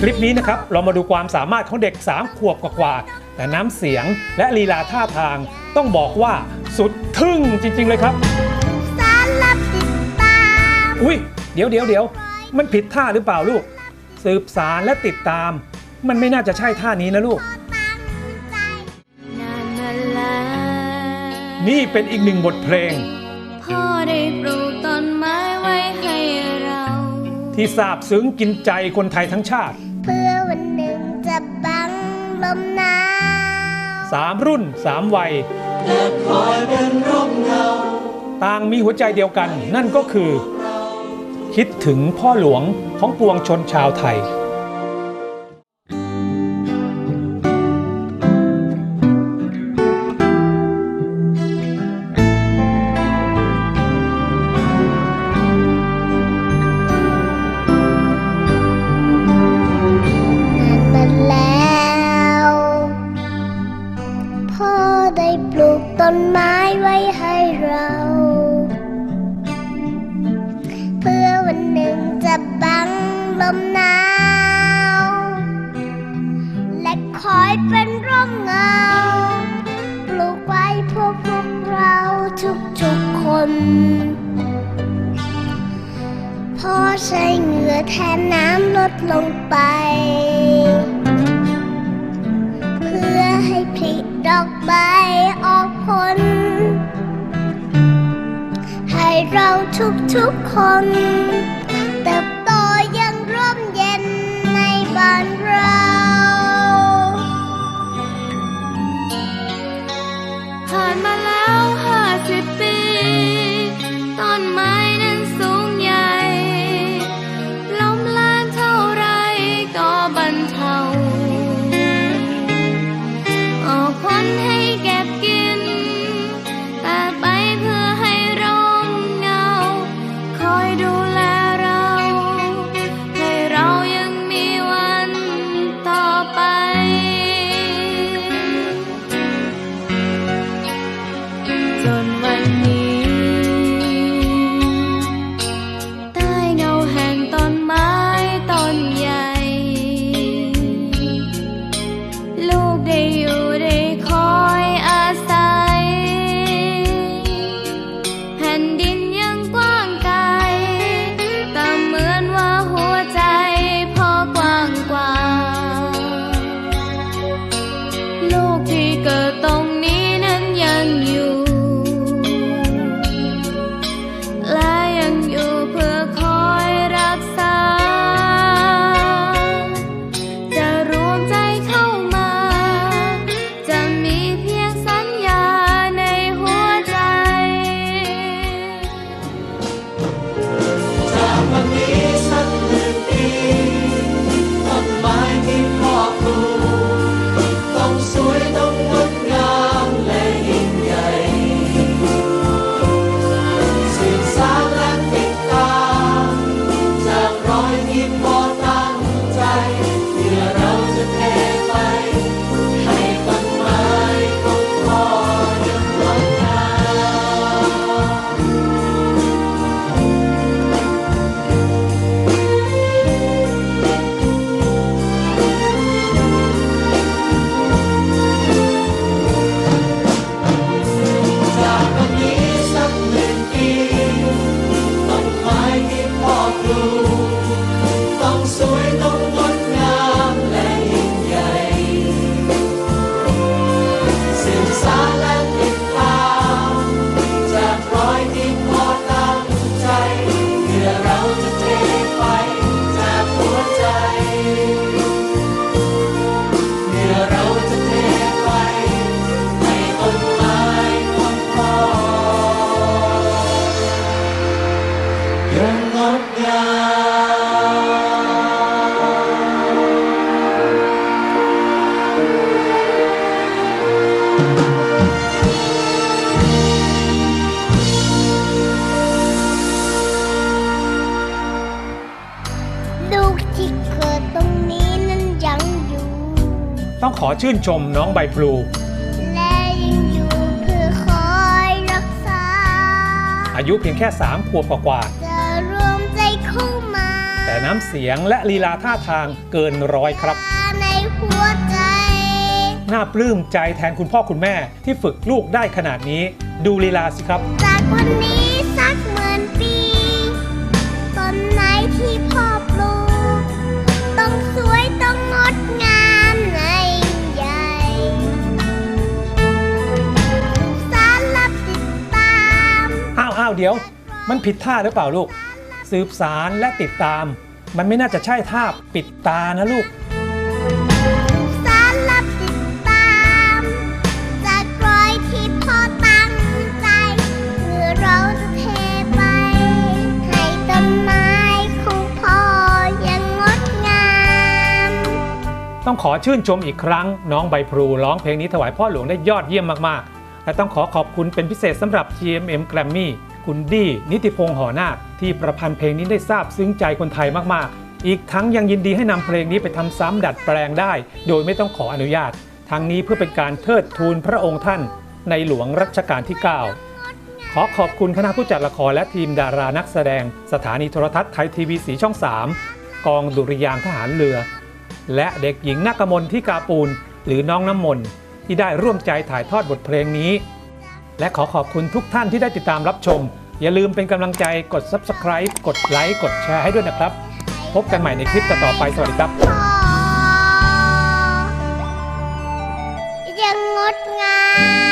คลิปนี้นะครับเรามาดูความสามารถของเด็ก 3 ขวบกว่าๆแต่น้ำเสียงและลีลาท่าทางต้องบอกว่าสุดทึ่งจริง ๆ เลยครับสารรับติดตามอุ้ยเดี๋ยวเดี๋ยวเดี๋ยวมันผิดท่าหรือเปล่าลูก สืบสารและติดตาม มันไม่น่าจะใช่ท่านี้นะลูกตั้งใจนานมาแล้วนี่เป็นอีกหนึ่งบทเพลงพ่อได้ปลูกต้นไม้ไว้ให้เรา ที่ซาบซึ้งกินใจคนไทยทั้งชาติ เพื่อวันหนึ่งจะบังลมหนาวสามรุ่นสามวัยต่างมีหัวใจเดียวกัน นั่นก็คือ คิดถึงพ่อหลวงของปวงชนชาวไทย และคอยเป็นร่มเงา ปลูกไว้พื่อพวกเราทุกๆคนพ่อใช้เหงื่อแทนน้ำลดลงไป เพื่อให้ผลิดอกใบออกผลให้เราทุกๆคนเติบ ใน จ กที่เกิดตรงนี้นั้นยังอยู่ ต้องขอชื่นชมน้องใบพลู และยังอยู่เพื่อคอยรักษา อายุเพียงแค่3ขวบกว่าจะรวมน้ำเสียงและลีลาท่าทางเกินร้อยครับ ในหัวใจ น่าปลื้มใจแทนคุณพ่อคุณแม่ที่ฝึกลูกได้ขนาดนี้ ดูลีลาสิครับ จากวันนี้าวอ้าวเดี๋ยว มันผิดท่าหรือเปล่าลูก สืบสารและติดตาม มันไม่น่าจะใช่ท่าปิดตานะลูกสารรับติดตามจากรอยที่พ่อตั้งใจเมื่อเราจะเทไป ให้ต้นไม้ของพ่อยังงดงาม ต้องขอชื่นชมอีกครั้ง น้องใบพลูร้องเพลงนี้ถวายพ่อหลวงได้ยอดเยี่ยมมากๆ และต้องขอขอบคุณเป็นพิเศษสำหรับ GMM Grammy คุณดี้นิติพงษ์หอนาคที่ประพันธ์เพลงนี้ได้ซาบซึ้งใจคนไทยมากๆ อีกทั้งยังยินดีให้นำเพลงนี้ไปทำซ้ำดัดแปลงได้ โดยไม่ต้องขออนุญาต ทั้งนี้เพื่อเป็นการเทิดทูนพระองค์ท่าน ในหลวงรัชกาลที่ 9 ขอขอบคุณคณะผู้จัดละครและทีมดารานักแสดง สถานีโทรทัศน์ไทยทีวีสีช่อง 3 กองดุริยางทหารเรือ และเด็กหญิงนักมลที่กาปูลหรือน้องน้ำมนต์ที่ได้ร่วมใจถ่ายทอดบทเพลงนี้ และขอขอบคุณทุกท่านที่ได้ติดตามรับชม อย่าลืมเป็นกำลังใจกด Subscribe กดไลค์กดแชร์ให้ด้วยนะครับ พบกันใหม่ในคลิปต่อไปสวัสดีครับ ยังงดงาม